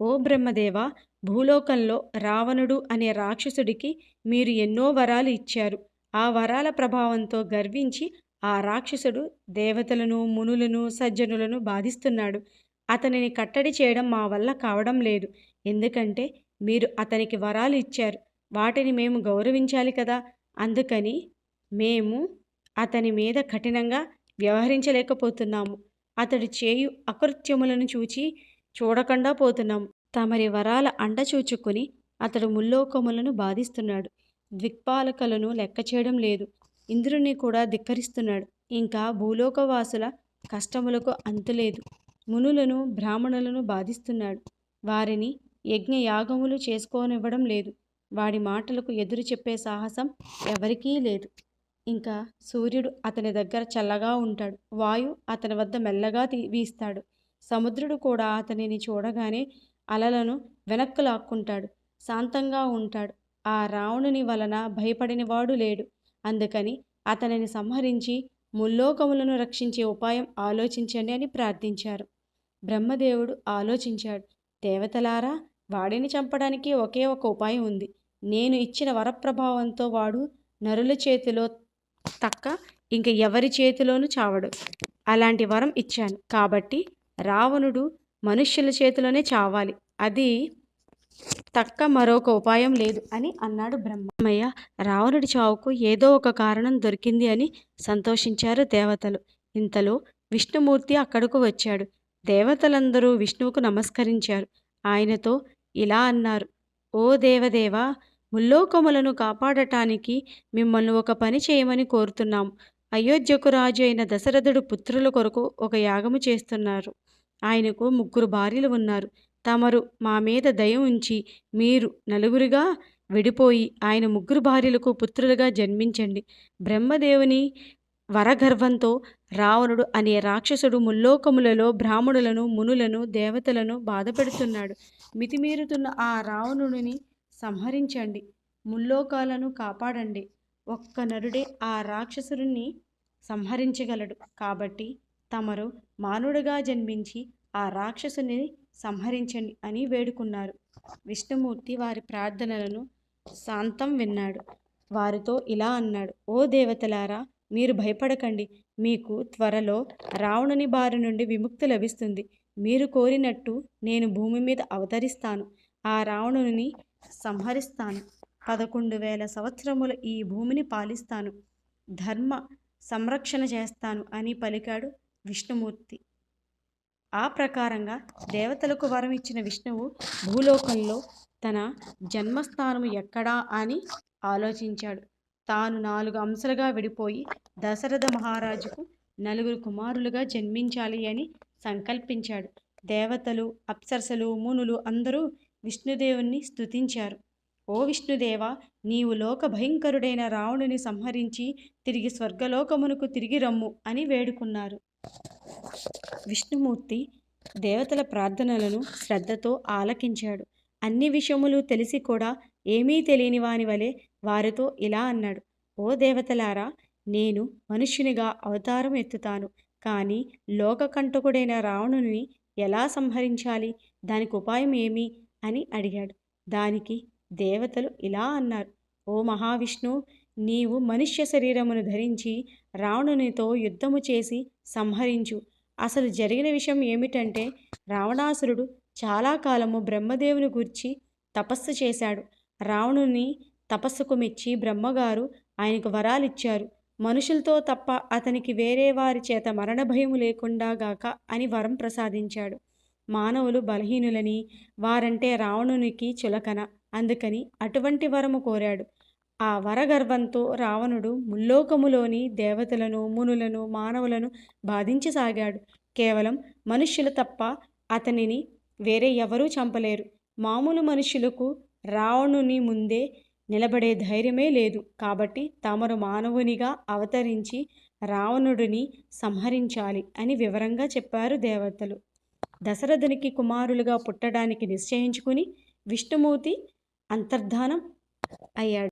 ఓ బ్రహ్మదేవ భూలోకంలో రావణుడు అనే రాక్షసుడికి మీరు ఎన్నో వరాలు ఇచ్చారు. ఆ వరాల ప్రభావంతో గర్వించి ఆ రాక్షసుడు దేవతలను మునులను సజ్జనులను బాధిస్తున్నాడు. అతనిని కట్టడి చేయడం మా వల్ల కావడం లేదు. ఎందుకంటే మీరు అతనికి వరాలు ఇచ్చారు. వాటిని మేము గౌరవించాలి కదా. అందుకని మేము అతని మీద కఠినంగా వ్యవహరించలేకపోతున్నాము. అతడు చేయు అకృత్యములను చూచి చూడకుండా పోతున్నాం. తమరి వరాల అండ చూచుకుని అతడు ముల్లోకములను బాధిస్తున్నాడు. ద్విక్పాలకలను లెక్క చేయడం లేదు. ఇంద్రుని కూడా ధిక్కరిస్తున్నాడు. ఇంకా భూలోకవాసుల కష్టములకు అంతులేదు మునులను బ్రాహ్మణులను బాధిస్తున్నాడు. వారిని యజ్ఞయాగములు చేసుకోనివ్వడం లేదు. వాడి మాటలకు ఎదురు చెప్పే సాహసం ఎవరికీ లేదు. ఇంకా సూర్యుడు అతని దగ్గర చల్లగా ఉంటాడు. వాయు అతని వద్ద మెల్లగా తీ వీస్తాడు. సముద్రుడు కూడా అతనిని చూడగానే అలలను వెనక్కు లాక్కుంటాడు. శాంతంగా ఉంటాడు. ఆ రావణుని వలన భయపడినవాడు లేడు. అందుకని అతనిని సంహరించి ముల్లోకములను రక్షించే ఉపాయం ఆలోచించండి అని ప్రార్థించారు. బ్రహ్మదేవుడు ఆలోచించాడు. దేవతలారా వాడిని చంపడానికి ఒకే ఒక ఉపాయం ఉంది. నేను ఇచ్చిన వరప్రభావంతో వాడు నరుల చేతిలో తక్క ఇంక ఎవరి చేతిలోనూ చావడు. అలాంటి వరం ఇచ్చాను. కాబట్టి రావణుడు మనుష్యుల చేతిలోనే చావాలి. అది తక్క మరొక ఉపాయం లేదు అని అన్నాడు బ్రహ్మయ్య. రావణుడి చావుకు ఏదో ఒక కారణం దొరికింది అని సంతోషించారు దేవతలు. ఇంతలో విష్ణుమూర్తి అక్కడకు వచ్చాడు. దేవతలందరూ విష్ణువుకు నమస్కరించారు. ఆయనతో ఇలా అన్నారు. ఓ దేవదేవ ముల్లోకములను కాపాడటానికి మిమ్మల్ని ఒక పని చేయమని కోరుతున్నాం. అయోధ్యకు రాజు అయిన దశరథుడు పుత్రుల కొరకు ఒక యాగము చేస్తున్నారు. ఆయనకు ముగ్గురు భార్యలు ఉన్నారు. తమరు మా మీద దయ ఉంచి మీరు నలుగురుగా విడిపోయి ఆయన ముగ్గురు భార్యలకు పుత్రులుగా జన్మించండి. బ్రహ్మదేవుని వరగర్వంతో రావణుడు అనే రాక్షసుడు ముల్లోకములలో బ్రాహ్మణులను మునులను దేవతలను బాధపెడుతున్నాడు. మితిమీరుతున్న ఆ రావణుడిని సంహరించండి. ముల్లోకాలను కాపాడండి. ఒక్క నరుడే ఆ రాక్షసుడిని సంహరించగలడు. కాబట్టి తమరు మానుడుగా జన్మించి ఆ రాక్షసుని సంహరించండి అని వేడుకున్నారు. విష్ణుమూర్తి వారి ప్రార్థనలను శాంతం విన్నాడు. వారితో ఇలా అన్నాడు ఓ దేవతలారా మీరు భయపడకండి. మీకు త్వరలో రావణుని బారి నుండి విముక్తి లభిస్తుంది. మీరు కోరినట్టు నేను భూమి మీద అవతరిస్తాను. ఆ రావణుని సంహరిస్తాను. పదకొండు వేల సంవత్సరముల ఈ భూమిని పాలిస్తాను. ధర్మ సంరక్షణ చేస్తాను అని పలికాడు విష్ణుమూర్తి. ఆ ప్రకారంగా దేవతలకు వరం ఇచ్చిన విష్ణువు భూలోకంలో తన జన్మస్థానము ఎక్కడా అని ఆలోచించాడు. తాను నాలుగు అంశాలుగా విడిపోయి దశరథ మహారాజుకు నలుగురు కుమారులుగా జన్మించాలి అని సంకల్పించాడు. దేవతలు అప్సరసలు మునులు అందరూ విష్ణుదేవుణ్ణి స్తుతించారు. ఓ విష్ణుదేవ నీవు లోక భయంకరుడైన రావణుని సంహరించి తిరిగి స్వర్గలోకమునకు తిరిగి రమ్ము అని వేడుకున్నారు. విష్ణుమూర్తి దేవతల ప్రార్థనలను శ్రద్ధతో ఆలకించాడు. అన్ని విషయములు తెలిసి కూడా ఏమీ తెలియని వాని వలె వారితో ఇలా అన్నాడు. ఓ దేవతలారా నేను మనుష్యునిగా అవతారం ఎత్తుతాను. కానీ లోకకంటకుడైన రావణుని ఎలా సంహరించాలి? దానికి ఉపాయం ఏమి అని అడిగాడు. దానికి దేవతలు ఇలా అన్నారు. ఓ మహావిష్ణు నీవు మనుష్య శరీరమును ధరించి రావణునితో యుద్ధము చేసి సంహరించు. అసలు జరిగిన విషయం ఏమిటంటే రావణాసురుడు చాలా కాలము బ్రహ్మదేవుని గురించి తపస్సు చేశాడు. రావణుని తపస్సుకు మెచ్చి బ్రహ్మగారు ఆయనకు వరాలిచ్చారు. మనుషులతో తప్ప అతనికి వేరే వారి చేత మరణ భయము లేకుండా గాక అని వరం ప్రసాదించాడు. మానవులు బలహీనులని వారంటే రావణునికి చులకన అందుకని అటువంటి వరము కోరాడు. ఆ వరగర్వంతో రావణుడు ముల్లోకములోని దేవతలను మునులను మానవులను బాధించసాగాడు. కేవలం మనుష్యులు తప్ప అతనిని వేరే ఎవరూ చంపలేరు. మామూలు మనుషులకు రావణుని ముందే నిలబడే ధైర్యమే లేదు. కాబట్టి తమరు మానవునిగా అవతరించి రావణుడిని సంహరించాలి అని వివరంగా చెప్పారు దేవతలు. దశరథునికి కుమారులుగా పుట్టడానికి నిశ్చయించుకుని విష్ణుమూర్తి అంతర్ధానం అయ్యాడు.